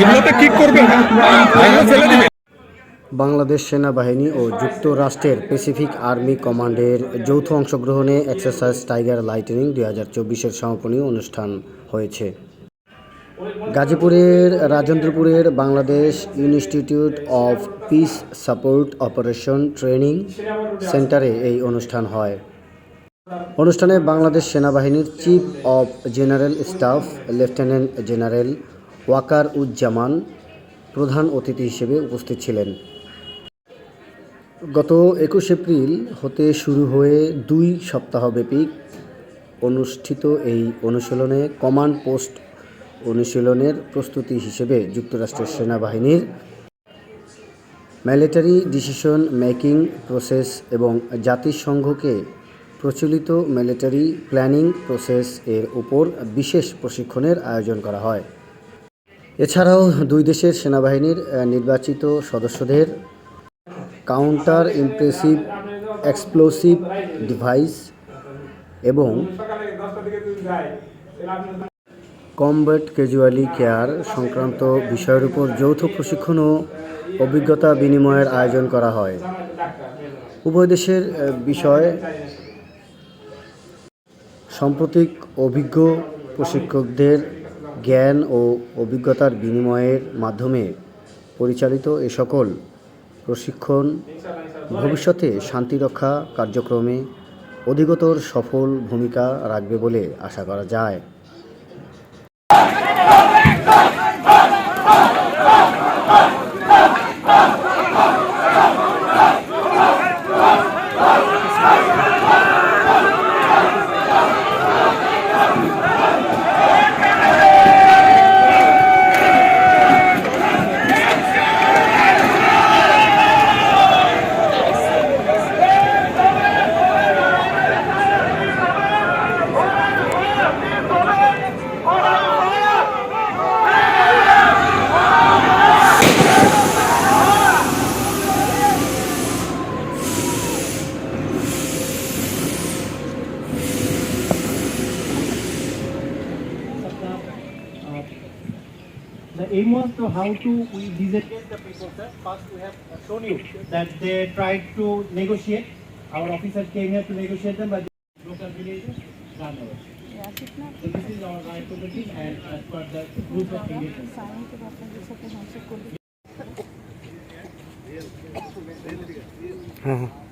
এগুলোতে দিবেন বাংলাদেশ সেনাবাহিনী ও যুক্তরাষ্ট্রের প্যাসিফিক আর্মি কমান্ডের যৌথ অংশগ্রহণে এক্সারসাইজ টাইগার লাইটেনিং দুই হাজার চব্বিশের সমাপনী অনুষ্ঠান হয়েছে। গাজীপুরের রাজেন্দ্রপুরের Bangladesh institute of peace support operation training সেন্টারে এই অনুষ্ঠান হয়। অনুষ্ঠানে বাংলাদেশ সেনাবাহিনীর chief of general staff lieutenant general Waker Uzzaman প্রধান অতিথি হিসেবে উপস্থিত ছিলেন। গত একুশ এপ্রিল হতে শুরু হয়ে দুই সপ্তাহব্যাপী অনুষ্ঠিত এই অনুশীলনে কমান্ড পোস্ট অনুশীলনের প্রস্তুতি হিসেবে যুক্তরাষ্ট্রের সেনাবাহিনীর মিলিটারি ডিসিশন মেকিং প্রসেস এবং জাতিসংঘকে প্রচলিত মিলিটারি প্ল্যানিং প্রসেস এর উপর বিশেষ প্রশিক্ষণের আয়োজন করা হয়। এছাড়াও দুই দেশের সেনাবাহিনীর নির্বাচিত সদস্যদের কাউন্টার ইমপ্রেসিভ এক্সপ্লোসিভ ডিভাইস এবং কমব্যাট ক্যাজুয়ালি কেয়ার সংক্রান্ত বিষয়ের উপর যৌথ প্রশিক্ষণ ও অভিজ্ঞতা বিনিময়ের আয়োজন করা হয়। উভয় দেশের বিষয় সাম্প্রতিক অভিজ্ঞ প্রশিক্ষকদের জ্ঞান ও অভিজ্ঞতার বিনিময়ের মাধ্যমে পরিচালিত এ সকল প্রশিক্ষণ ভবিষ্যতে শান্তিরক্ষা কার্যক্রমে অধিকতর সফল ভূমিকা রাখবে বলে আশা করা যায়। The aim was to how to we disengage the people, sir. First, we have shown you that they tried to negotiate. Our officers came here to negotiate them, but the local villagers ran over. So this is our right to petition, and as per the rules of engagement. हाँ